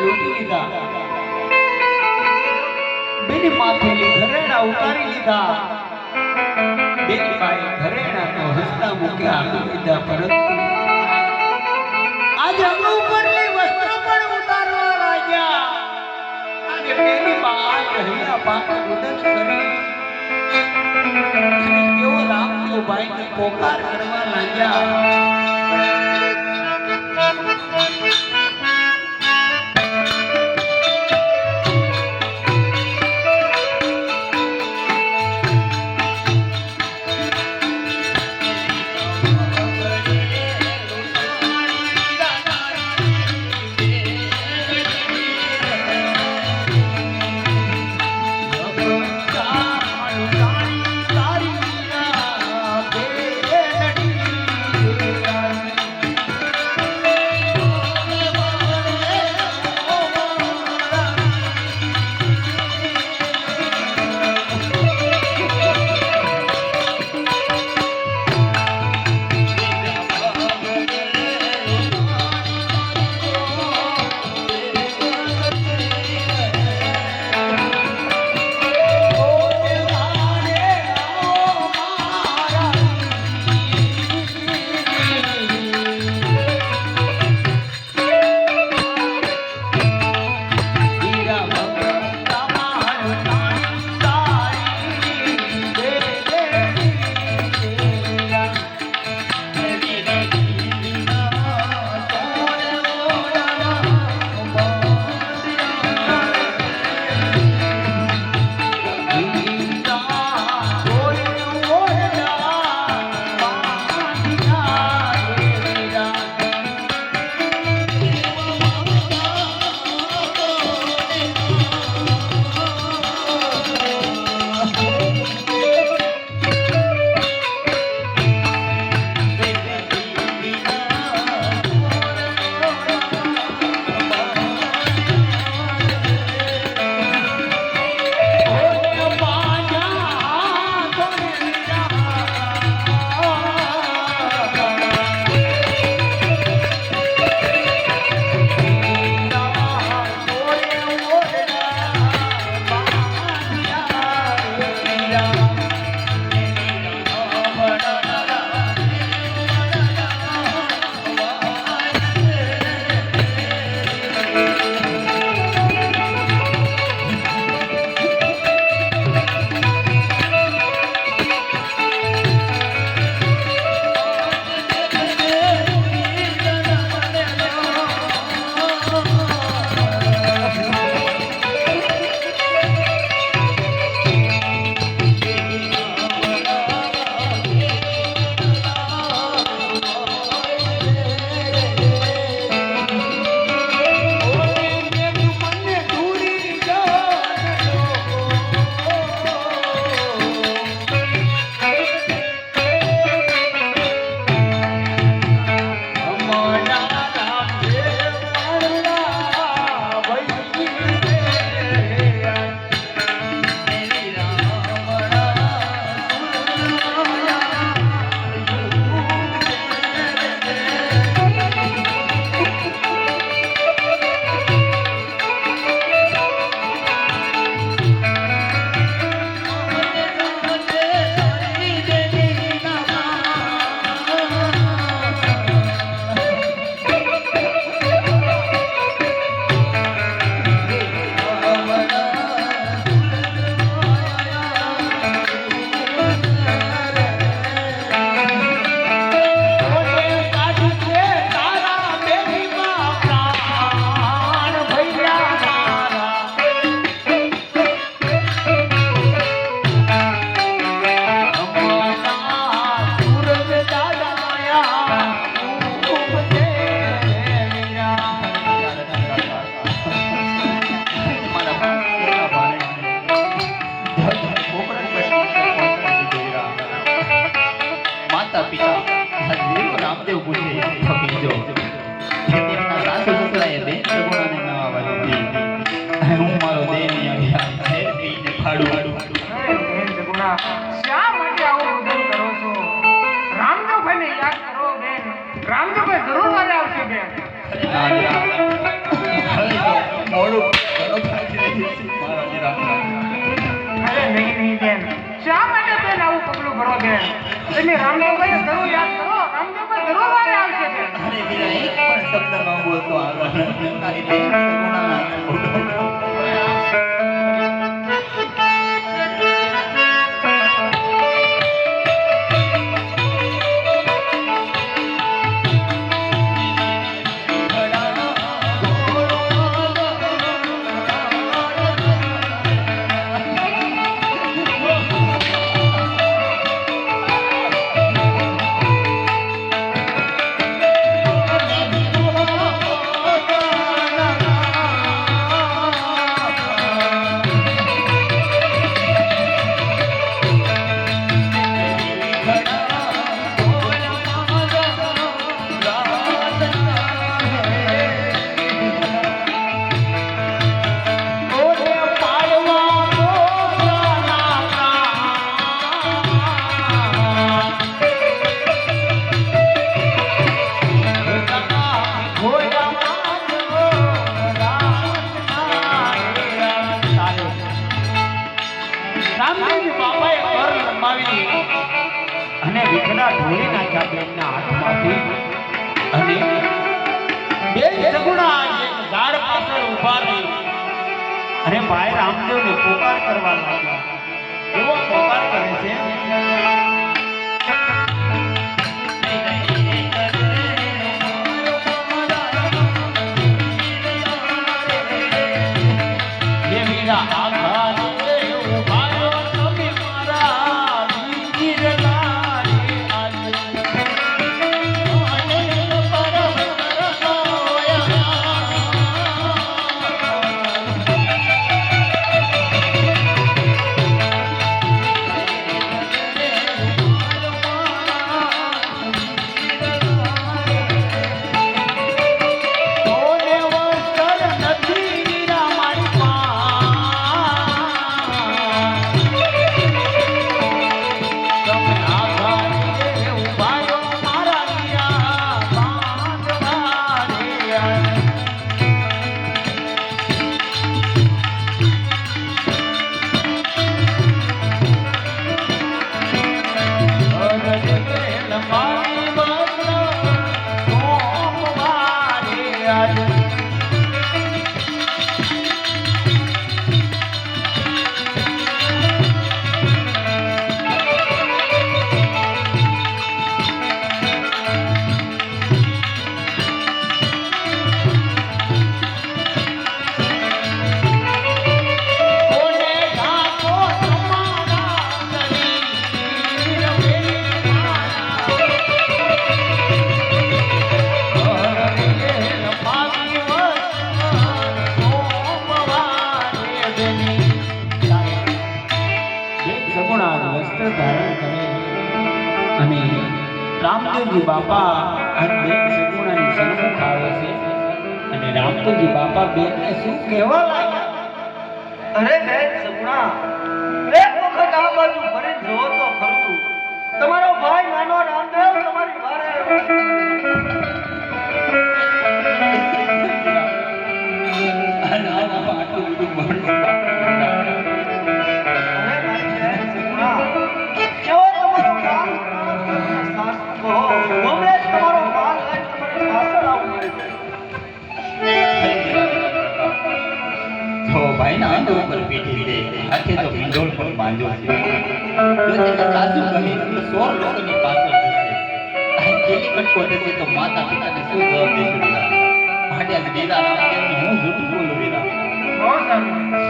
લૂંટી લીધા. બેની માથેલી ઘરેણા ઉતારી લીધા. બેની ભાઈ ઘરેણા તો હસતા મૂક્યા, આપી લીધા પરંતુ. આજ અંગ ઉપરની વસ્ત્ર પણ ઉતારવા લાગ્યા. અને બેની બહાર રહ્યા પાકા ઉદસ કરી. રામદેવભાઈને પોકાર કરવા લાગ્યા. સખદેવ પૂછે ફકીજો તેમના સાસુ સસરાએ બે ત્રિગુણાને નવા વાત દીધી હું મારો દેહની અભ્યાસ ફેર પીને ફાડું. ફાડું ત્રિગુણા શા માટે આવું બધું કરો છો? રામદેવભાઈને યાદ કરો બેન. રામદેવભાઈ જરૂર આજે આવશે બેન. અરે નહીં નહીં બેન. શા માટે બેન આવું પગલું ભરો બેન? એટલે રામદેવભાઈ જરૂર યાદ કરો. અરે વીરા એક પણ શબ્દ ન બોલતો આગળ. અને ઢોળી નાખ્યા બેનના હાથમાંથી અને બે સગુણા એક ઝાડ પાછળ ઊભા રહી અને ભાઈ રામદેવને પોકાર કરવા લાગ્યા. એવો પોકાર કરે છે બાપા અને બે સગુણાની સન્મુખ આવે છે. અને રામપુરજી બાપા બેનને શું કહેવા લાગ્યા? અરે, બેન સગુણા ભાઈના અંગ ઉપર પીઠી છે. આખે તો પિંડોળ પર બાંધો છે. જો તેના સાસુ કહે તો સો લોકની પાછળ આ કેલી કટકોટે છે તો માતા પિતાને શું જવાબ દેશે? માટે આ રામદેવને હું જૂઠું બોલું સારું.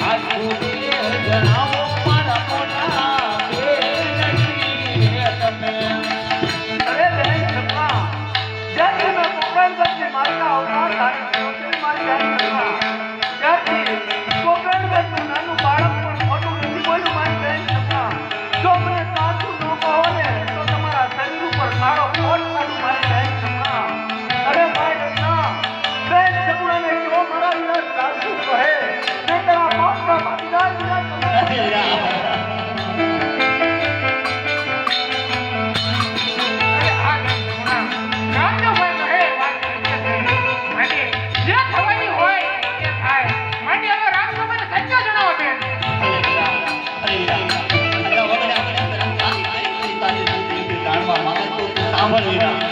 I'm 一年